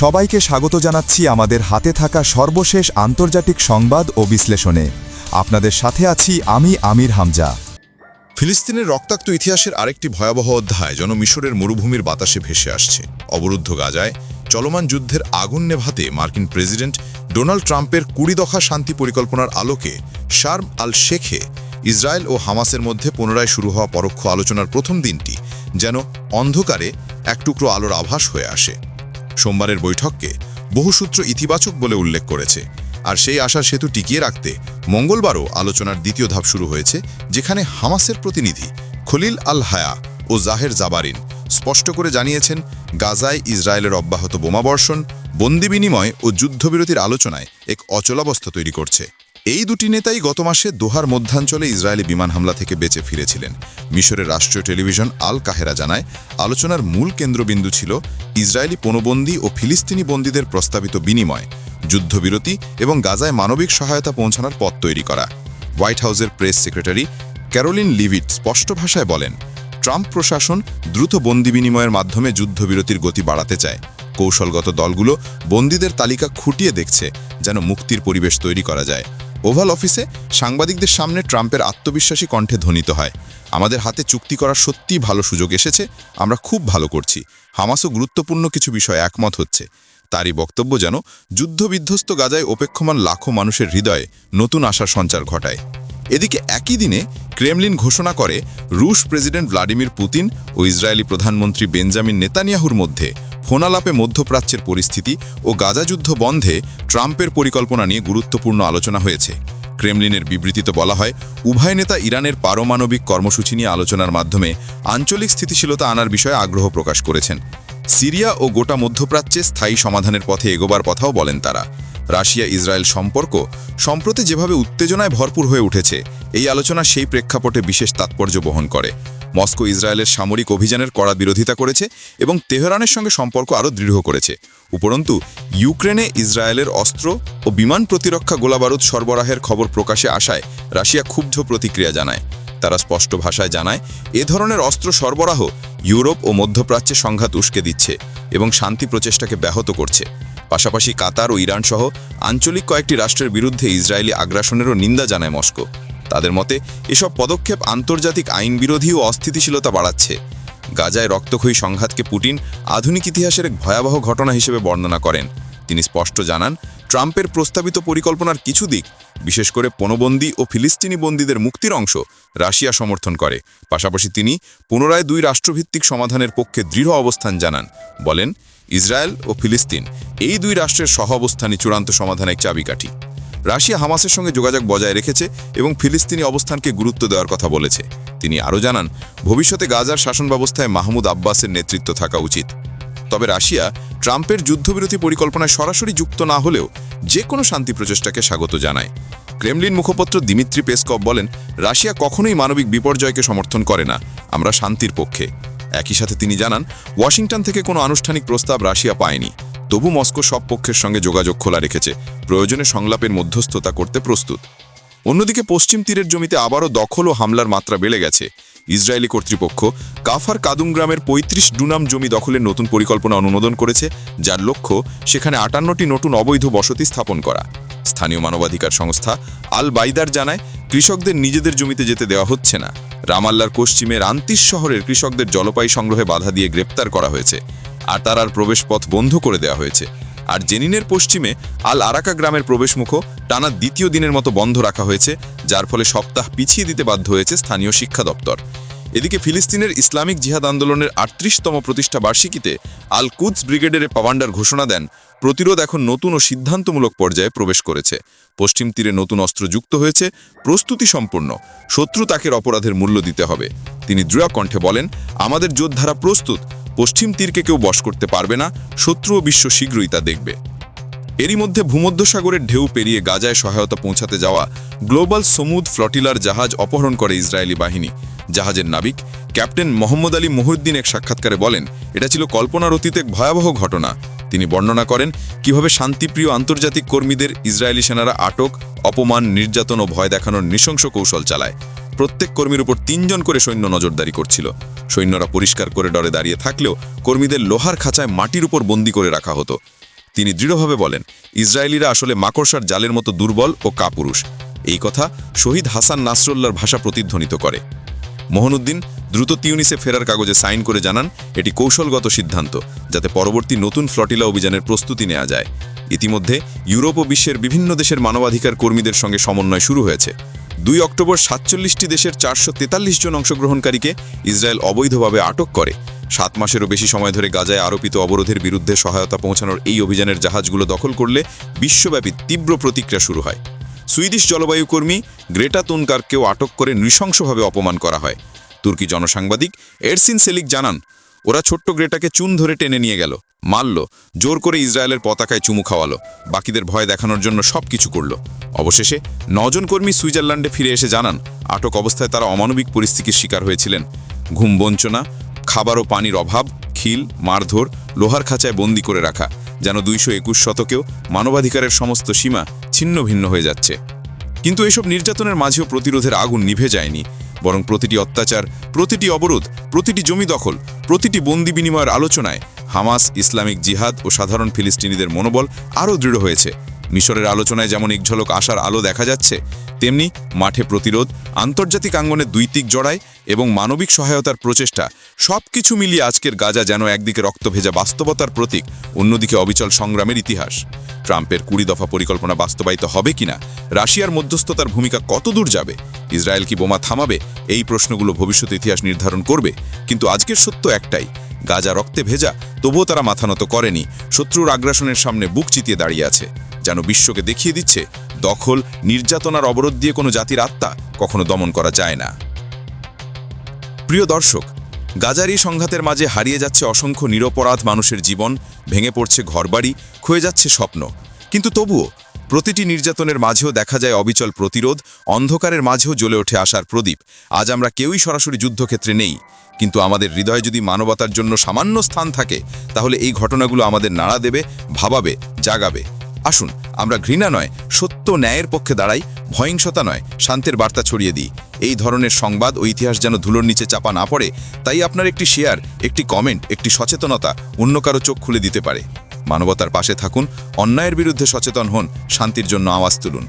সবাইকে স্বাগত জানাচ্ছি আমাদের হাতে থাকা সর্বশেষ আন্তর্জাতিক সংবাদ ও বিশ্লেষণে। আপনাদের সাথে আছি আমি আমির হামজা। ফিলিস্তিনের রক্তাক্ত ইতিহাসের আরেকটি ভয়াবহ অধ্যায় যেন মিশরের মরুভূমির বাতাসে ভেসে আসছে। অবরুদ্ধ গাজায় চলমান যুদ্ধের আগুন নেভাতে মার্কিন প্রেসিডেন্ট ডোনাল্ড ট্রাম্পের কুড়ি দফা শান্তি পরিকল্পনার আলোকে শার্ম আল শেখে ইসরায়েল ও হামাসের মধ্যে পুনরায় শুরু হওয়া পরোক্ষ আলোচনার প্রথম দিনটি যেন অন্ধকারে এক টুকরো আলোর আভাস হয়ে আসে। সোমবারের বৈঠককে বহুসূত্র ইতিবাচক বলে উল্লেখ করেছে। আর সেই আশার সেতু টিকিয়ে রাখতে মঙ্গলবারও আলোচনার দ্বিতীয় ধাপ শুরু হয়েছে, যেখানে হামাসের প্রতিনিধি খলিল আল হায়া ও জাহের জাবারিন স্পষ্ট করে জানিয়েছেন, গাজায় ইসরায়েলের অব্যাহত বোমাবর্ষণ, বন্দি বিনিময় ও যুদ্ধবিরতির আলোচনায় এক অচলাবস্থা তৈরি করছে। এই দুটি নেতাই গত মাসে দোহার মধ্যাঞ্চলে ইসরায়েলি বিমান হামলা থেকে বেঁচে ফিরেছিলেন। মিশরের রাষ্ট্রীয় টেলিভিশন আল কাহেরা জানায়, আলোচনার মূল কেন্দ্রবিন্দু ছিল ইসরায়েলি পণবন্দী ও ফিলিস্তিনি বন্দীদের প্রস্তাবিত বিনিময়, যুদ্ধবিরতি এবং গাজায় মানবিক সহায়তা পৌঁছানোর পথ তৈরি করা। হোয়াইট হাউসের প্রেস সেক্রেটারি ক্যারোলিন লিভিট স্পষ্ট ভাষায় বলেন, ট্রাম্প প্রশাসন দ্রুত বন্দি বিনিময়ের মাধ্যমে যুদ্ধবিরতির গতি বাড়াতে চায়। কৌশলগত দলগুলো বন্দীদের তালিকা খুঁটিয়ে দেখছে যেন মুক্তির পরিবেশ তৈরি করা যায়। ওভাল অফিসে সাংবাদিকদের সামনে ট্রাম্পের আত্মবিশ্বাসী কণ্ঠে ধ্বনিত হয়। আমাদের হাতে চুক্তি করার সত্যিই ভালো সুযোগ এসেছে, আমরা খুব ভালো করছি। হামাসও গুরুত্বপূর্ণ কিছু বিষয়ে একমত হচ্ছে। তারই বক্তব্য যেন যুদ্ধবিধ্বস্ত গাজায় অপেক্ষমান লাখো মানুষের হৃদয়ে নতুন আশার সঞ্চার ঘটায়। এদিকে একই দিনে ক্রেমলিন ঘোষণা করে, রুশ প্রেসিডেন্ট ভ্লাদিমির পুতিন ও ইসরায়েলি প্রধানমন্ত্রী বেঞ্জামিন নেতানিয়াহুর মধ্যে ফোনালাপে মধ্যপ্রাচ্যের পরিস্থিতি ও গাজা যুদ্ধ বন্ধে ট্রাম্পের পরিকল্পনা নিয়ে গুরুত্বপূর্ণ আলোচনা হয়েছে। ক্রেমলিনের বিবৃতিতে বলা হয়, উভয় নেতা ইরানের পারমাণবিক কর্মসূচি নিয়ে আলোচনার মাধ্যমে আঞ্চলিক স্থিতিশীলতা আনার বিষয়ে আগ্রহ প্রকাশ করেছেন। সিরিয়া ও গোটা মধ্যপ্রাচ্যে স্থায়ী সমাধানের পথে এগোবার কথাও বলেন তারা। রাশিয়া ইসরায়েল সম্পর্ক সম্প্রতি যেভাবে উত্তেজনায় ভরপুর হয়ে উঠেছে, এই আলোচনা সেই প্রেক্ষাপটে বিশেষ তাৎপর্য বহন করে। মস্কো ইসরায়েলের সামরিক অভিযানের কড়া বিরোধিতা করেছে এবং তেহরানের সঙ্গে সম্পর্ক আরও দৃঢ় করেছে। উপরন্তু, ইউক্রেনে ইসরায়েলের অস্ত্র ও বিমান প্রতিরক্ষা গোলাবারুদ সরবরাহের খবর প্রকাশে আসায় রাশিয়া ক্ষুব্ধ প্রতিক্রিয়া জানায়। তারা স্পষ্ট ভাষায় জানায়, এ ধরনের অস্ত্র সরবরাহ ইউরোপ ও মধ্যপ্রাচ্যে সংঘাত উস্কে দিচ্ছে এবং শান্তি প্রচেষ্টাকে ব্যাহত করছে। পাশাপাশি কাতার ও ইরান সহ আঞ্চলিক কয়েকটি রাষ্ট্রের বিরুদ্ধে ইসরায়েলি আগ্রাসনেরও নিন্দা জানায় মস্কো। তাদের মতে, এসব পদক্ষেপ আন্তর্জাতিক আইন বিরোধী ও অস্থিতিশীলতা বাড়াচ্ছে। গাজায় রক্তক্ষয়ী সংঘাতকে পুটিন আধুনিক ইতিহাসের এক ভয়াবহ ঘটনা হিসেবে বর্ণনা করেন। তিনি স্পষ্ট জানান, ট্রাম্পের প্রস্তাবিত পরিকল্পনার কিছু দিক, বিশেষ করে পণবন্দী ও ফিলিস্তিনি বন্দীদের মুক্তির অংশ, রাশিয়া সমর্থন করে। পাশাপাশি তিনি পুনরায় দুই রাষ্ট্রভিত্তিক সমাধানের পক্ষে দৃঢ় অবস্থান জানান। বলেন, ইসরায়েল ও ফিলিস্তিন, এই দুই রাষ্ট্রের সহ অবস্থানই চূড়ান্ত সমাধানের চাবিকাঠি। রাশিয়া হামাসের সঙ্গে যোগাযোগ বজায় রেখেছে এবং ফিলিস্তিনি অবস্থানকে গুরুত্ব দেওয়ার কথা বলেছে। তিনি আরও জানান, ভবিষ্যতে গাজার শাসন ব্যবস্থায় মাহমুদ আব্বাসের নেতৃত্ব থাকা উচিত। তবে রাশিয়া ট্রাম্পের যুদ্ধবিরতি পরিকল্পনায় সরাসরি যুক্ত না হলেও যে কোনো শান্তি প্রচেষ্টাকে স্বাগত জানায়। ক্রেমলিন মুখপাত্র দিমিত্রি পেসকভ বলেন, রাশিয়া কখনোই মানবিক বিপর্যয়কে সমর্থন করে না, আমরা শান্তির পক্ষে। একই সাথে তিনি জানান, ওয়াশিংটন থেকে কোনো আনুষ্ঠানিক প্রস্তাব রাশিয়া পায়নি। তবু মস্কো সব পক্ষের সঙ্গে যোগাযোগ খোলা রেখেছে। প্রয়োজনে সংলাপের মধ্যস্থতা করতে প্রস্তুত। অন্যদিকে পশ্চিম তীরের জমিতে আবারও দখল ও হামলার মাত্রা বেড়ে গেছে। ইসরায়েলি কর্তৃপক্ষ কাফার কাদুম গ্রামের পঁয়ত্রিশ ডুনাম জমি দখলের নতুন পরিকল্পনা অনুমোদন করেছে, যার লক্ষ্য সেখানে আটান্নটি নতুন অবৈধ বসতি স্থাপন করা। স্থানীয় মানবাধিকার সংস্থা আল বাইদার জানায়, কৃষকদের নিজেদের জমিতে যেতে দেওয়া হচ্ছে না। রামাল্লার পশ্চিমের আন্তিস শহরের কৃষকদের জলপাই সংগ্রহে বাধা দিয়ে গ্রেপ্তার করা হয়েছে। আর তার তারার প্রবেশপথ বন্ধ করে দেওয়া হয়েছে। আর জেনিনের পশ্চিমে আল আরাকা গ্রামের প্রবেশমুখও টানা দ্বিতীয় দিনের মতো বন্ধ রাখা হয়েছে, যার ফলে সপ্তাহ পিছিয়ে দিতে বাধ্য হয়েছে স্থানীয় শিক্ষা দপ্তর। এদিকে ফিলিস্তিনের ইসলামিক জিহাদ আন্দোলনের আটত্রিশতম প্রতিষ্ঠা বার্ষিকীতে আল কুদস ব্রিগেডের কমান্ডার ঘোষণা দেন, প্রতিরোধ এখন নতুন ও সিদ্ধান্তমূলক পর্যায়ে প্রবেশ করেছে। পশ্চিম তীরে নতুন অস্ত্র যুক্ত হয়েছে, প্রস্তুতি সম্পূর্ণ শত্রু তাকের অপরাধের মূল্য দিতে হবে। তিনি দৃঢ় কণ্ঠে বলেন, আমাদের যোদ্ধারা প্রস্তুত পশ্চিম তীরকে কেউ বশ করতে পারবে না, শত্রু ও বিশ্ব শীঘ্রই তা দেখবে। এরই মধ্যে ভূমধ্যসাগরের ঢেউ পেরিয়ে গাজায় সহায়তা পৌঁছাতে যাওয়া গ্লোবাল সমুদ ফ্লটিলার জাহাজ অপহরণ করে ইসরায়েলি বাহিনী। জাহাজের নাবিক, ক্যাপ্টেন মোহাম্মদ আলী মহিউদ্দিন এক সাক্ষাৎকারে বলেন, এটা ছিল কল্পনার অতীত এক ভয়াবহ ঘটনা। তিনি বর্ণনা করেন, কীভাবে শান্তিপ্রিয় আন্তর্জাতিক কর্মীদের ইসরায়েলি সেনারা আটক, অপমান, নির্যাতন ও ভয় দেখানোর নৃশংস কৌশল চালায়। প্রত্যেক কর্মীর উপর তিনজন করে সৈন্য নজরদারি করছিল। সৈন্যরা পরিষ্কার করে ডরে দাঁড়িয়ে থাকলেও কর্মীদের লোহার খাঁচায় মাটির উপর বন্দি করে রাখা হতো। তিনি দৃঢ়ভাবে বলেন, ইসরায়েলিরা আসলে মাকড়সার জালের মতো দুর্বল ও কাপুরুষ। এই কথা শহীদ হাসান নাসরুল্লাহর ভাষা প্রতিধ্বনিত করে। মোহনুদ্দিন দ্রুত তিউনিসে ফেরার কাগজে সাইন করে জানান, এটি কৌশলগত সিদ্ধান্ত, যাতে পরবর্তী নতুন ফ্লটিলা অভিযানের প্রস্তুতি নেওয়া যায়। ইতিমধ্যে ইউরোপ ও বিশ্বের বিভিন্ন দেশের মানবাধিকার কর্মীদের সঙ্গে সমন্বয় শুরু হয়েছে। দুই অক্টোবর সাতচল্লিশটি দেশের চারশো তেতাল্লিশ জন অংশগ্রহণকারীকে ইসরায়েল অবৈধভাবে আটক করে। সাত মাসেরও বেশি সময় ধরে গাজায় আরোপিত অবরোধের বিরুদ্ধে সহায়তা পৌঁছানোর এই অভিযানের জাহাজগুলো দখল করলে বিশ্বব্যাপী তীব্র প্রতিক্রিয়া শুরু হয়। সুইডিশ জলবায়ু কর্মী গ্রেটা তুনকারকেও আটক করে নৃশংসভাবে অপমান করা হয়। তুর্কি জনসাংবাদিক এরসিন সেলিক জানান, ওরা ছোট্ট গ্রেটাকে চুন ধরে টেনে নিয়ে গেল। মারল, জোর করে ইসরায়েলের পতাকায় চুমু খাওয়ালো, বাকিদের ভয় দেখানোর জন্য সব কিছু করল। অবশেষে নজন কর্মী সুইজারল্যান্ডে ফিরে এসে জানান, আটক অবস্থায় তারা অমানবিক পরিস্থিতির শিকার হয়েছিলেন। ঘুম বঞ্চনা, খাবার ও পানির অভাব, খিল, মারধর, লোহার খাঁচায় বন্দি করে রাখা, যেন দুইশো একুশ শতকেও মানবাধিকারের সমস্ত সীমা ছিন্ন ভিন্ন হয়ে যাচ্ছে। কিন্তু এসব নির্যাতনের মাঝেও প্রতিরোধের আগুন নিভে যায়নি, বরং প্রতিটি অত্যাচার, প্রতিটি অবরোধ, প্রতিটি জমি দখল, প্রতিটি বন্দি বিনিময়ের আলোচনায় হামাস, ইসলামিক জিহাদ ও সাধারণ ফিলিস্তিনিদের মনোবল আরও দৃঢ় হয়েছে। মিশরের আলোচনায় যেমন এক ঝলক আশার আলো দেখা যাচ্ছে, তেমনি মাঠে প্রতিরোধ, আন্তর্জাতিক আঙ্গনে দুইতিক জড়াই এবং মানবিক সহায়তার প্রচেষ্টা সব কিছু মিলিয়ে আজকের গাজা যেন একদিকে রক্তভেজা বাস্তবতার প্রতীক, অন্যদিকে অবিচল সংগ্রামের ইতিহাস। ট্রাম্পের কুড়ি দফা পরিকল্পনা বাস্তবায়িত হবে কিনা, রাশিয়ার মধ্যস্থতার ভূমিকা কত দূর যাবে, ইসরায়েল কি বোমা থামাবে, এই প্রশ্নগুলো ভবিষ্যৎ ইতিহাস নির্ধারণ করবে, কিন্তু আজকের সত্য একটাই গাজা রক্তে ভেজা, তবুও তারা মাথা নত করেনি। শত্রুর আগ্রাসনের সামনে বুক চিতিয়ে দাঁড়িয়ে আছে, যেন বিশ্বকে দেখিয়ে দিচ্ছে, দখল নির্যাতনার অবরোধ দিয়ে কোনো জাতির আত্মা কখনো দমন করা যায় না। প্রিয় দর্শক, গাজারি সংঘাতের মাঝে হারিয়ে যাচ্ছে অসংখ্য নিরপরাধ মানুষের জীবন, ভেঙে পড়ছে ঘরবাড়ি, ক্ষয়ে যাচ্ছে স্বপ্ন। কিন্তু তবুও প্রতিটি নির্যাতনের মাঝেও দেখা যায় অবিচল প্রতিরোধ, অন্ধকারের মাঝেও জ্বলে ওঠে আসার প্রদীপ। আজ আমরা কেউই সরাসরি যুদ্ধক্ষেত্রে নেই, কিন্তু আমাদের হৃদয়ে যদি মানবতার জন্য সামান্য স্থান থাকে, তাহলে এই ঘটনাগুলো আমাদের নাড়া দেবে, ভাবাবে, জাগাবে। আসুন, আমরা ঘৃণা নয়, সত্য ন্যায়ের পক্ষে দাঁড়াই ভয়ংসতা নয়, শান্তের বার্তা ছড়িয়ে দিই। এই ধরনের সংবাদ ও ইতিহাস যেন ধুলোর নিচে চাপা না পড়ে, তাই আপনার একটি শেয়ার, একটি কমেন্ট, একটি সচেতনতা অন্য কারও চোখ খুলে দিতে পারে। মানবতার পাশে থাকুন অন্যায়ের বিরুদ্ধে সচেতন হন শান্তির জন্য আওয়াজ তুলুন।